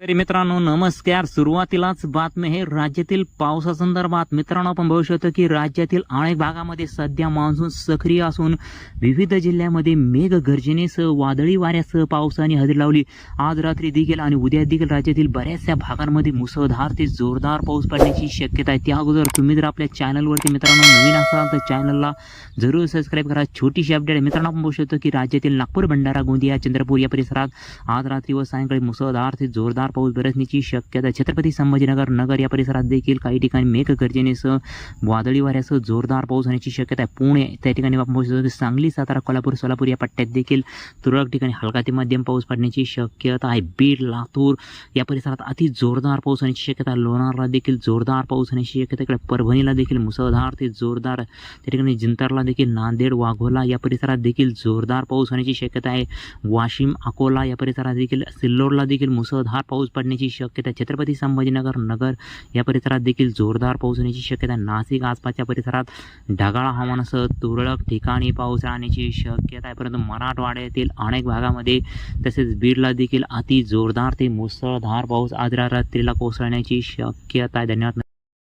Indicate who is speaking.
Speaker 1: तरी मित्रांनो नमस्कार. सुरुवातीलाच बातमी आहे राज्यातील पावसासंदर्भात. मित्रांनो आपण बघू शकतो की राज्यातील अनेक भागामध्ये सध्या मान्सून सक्रिय असून विविध जिल्ह्यामध्ये मेघगर्जनेसह वादळी वाऱ्यासह पावसाने हजेरी लावली. आज रात्री देखील आणि उद्या देखील राज्यातील बऱ्याचशा भागांमध्ये मुसळधार ते जोरदार पाऊस पडण्याची शक्यता आहे. त्या अगोदर तुम्ही जर आपल्या चॅनलवरती मित्रांनो नवीन असाल तर चॅनलला जरूर सबस्क्राईब करा. छोटीशी अपडेट आहे. मित्रांनो आपण बघू शकतो की राज्यातील नागपूर भंडारा गोंदिया चंद्रपूर या परिसरात आज रात्री व सायंकाळी मुसळधार ते जोरदार पाऊस बरसण्याची शक्यता. छत्रपती संभाजीनगर नगर या परिसरात देखील काही ठिकाणी मेघगर्जनेसह वादळी वाऱ्यासह जोरदार पाऊस होण्याची शक्यता आहे. पुणे त्या ठिकाणी आपण पाहू शकतो सांगली सातारा कोल्हापूर सोलापूर या पट्ट्यात देखील तुरळक ठिकाणी हलका ते मध्यम पाऊस पडण्याची शक्यता आहे. बीड लातूर या परिसरात अति जोरदार पाऊस होण्याची शक्यता लोणारला देखील जोरदार पाऊस होण्याची शक्यता इकडे परभणीला देखील मुसळधार ते जोरदार त्या ठिकाणी जिंतरला देखील नांदेड वाघोला या परिसरात देखील जोरदार पाऊस होण्याची शक्यता आहे. वाशिम अकोला या परिसरात देखील सिल्लोडला देखील मुसळधार पाऊस पाऊस पडण्याची शक्यता छत्रपती संभाजीनगर नगर या परिसरात देखील जोरदार पाऊस होण्याची शक्यता नाशिक आसपासच्या परिसरात ढगाळ हवामानासह तुरळक ठिकाणी पाऊस राहण्याची शक्यता आहे. परंतु मराठवाड्यातील अनेक भागामध्ये तसेच बीडला देखील अति जोरदार ते मुसळधार पाऊस आज रात्रीला कोसळण्याची शक्यता आहे. धन्यवाद.